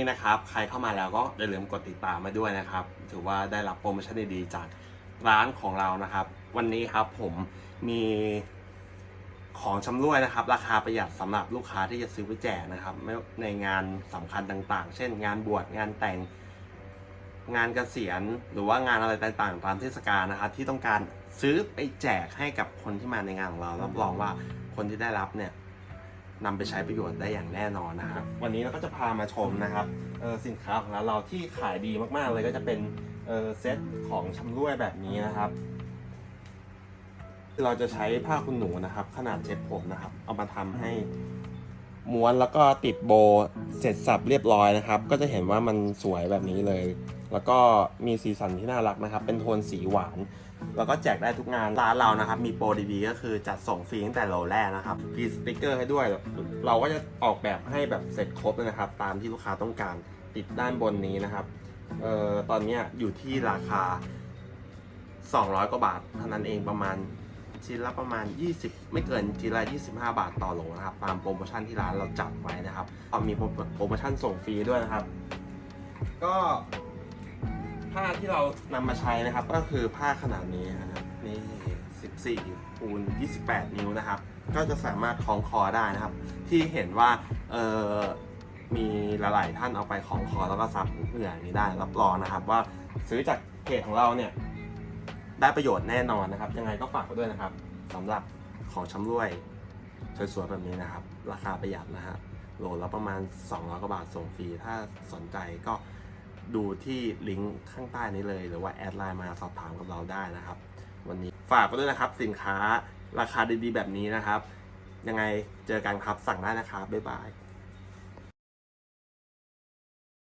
นี่นะครับ ใครเข้ามาแล้วก็อย่าลืมกดติดตามมาด้วยนะครับ ถือว่าได้รับโปรโมชั่นดีๆจากร้านของเรานะครับ วันนี้ครับผมมีของชำร่วยนะครับ ราคาประหยัดสำหรับลูกค้าที่จะซื้อไปแจกนะครับในงานสำคัญต่างๆ เช่น งานบวชงานแต่งงานเกษียณหรือว่างานอะไรต่างๆ ตามเทศกาลนะครับที่ต้องการซื้อไปแจกให้กับคนที่มาในงานของเรารับรองว่าคนที่ได้รับเนี่ย นำไปใช้ประโยชน์ได้อย่างแน่นอนนะครับ วันนี้เราก็จะพามาชมนะครับสินค้าของเราเราที่ขายดีมากๆเลยก็จะเป็นเซตของชำร่วยแบบนี้นะครับเราจะใช้ผ้าคุณหนูนะครับ ขนาดเช็ดผมนะครับ เอามาทำให้ม้วนแล้วก็ติดโบเสร็จสับเรียบร้อยนะครับ ก็จะเห็นว่ามันสวยแบบนี้เลย แล้วก็มีสีสันที่น่ารักนะครับ เป็นโทนสีหวาน แล้วก็แจกได้ทุกงานร้านเรานะครับ มีโปรดีๆก็คือจัดส่งฟรีตั้งแต่โหลแรกนะครับมีสติกเกอร์ให้ด้วย เราก็จะออกแบบให้แบบเสร็จครบเลยนะครับ ตามที่ลูกค้าต้องการติดด้านบนนี้นะครับเอ่อตอนนี้อยู่ที่ราคา 200 กว่าบาทเท่านั้นเองประมาณชิ้นละประมาณ 20 ไม่เกินชิ้นละ25 บาทต่อโหลนะครับตามโปรโมชั่นที่ร้านเราจัดไว้นะครับมีโปรโมชั่นส่งฟรีด้วยนะครับ ก็ ผ้าที่เรานำมาใช้นะครับ ก็คือผ้าขนาดนี้นะครับนี่ 14คูณ28 นิ้วนะครับ ก็จะสามารถคล้องคอได้นะครับ ที่เห็นว่าเออมีหลายๆท่านเอาไปคล้องคอแล้วก็ซับเหงื่อนี้ได้รับรองนะครับ ว่าซื้อจากเพจของเราเนี่ยได้ประโยชน์แน่นอนนะครับ ยังไงก็ฝากไว้ด้วยนะครับสำหรับของชำร่วยสวยๆแบบนี้นะครับ ราคาประหยัดนะฮะโหลดละประมาณ 200กว่าบาทส่งฟรีถ้าสนใจก็ ดูที่ลิงก์ข้างใต้นี้เลย หรือว่าแอดไลน์มาสอบถามกับเราได้นะครับ วันนี้ฝากไว้ด้วยนะครับสินค้าราคาดีๆแบบนี้นะครับ ยังไงเจอกันครับสั่งได้นะครับ บ๊ายบาย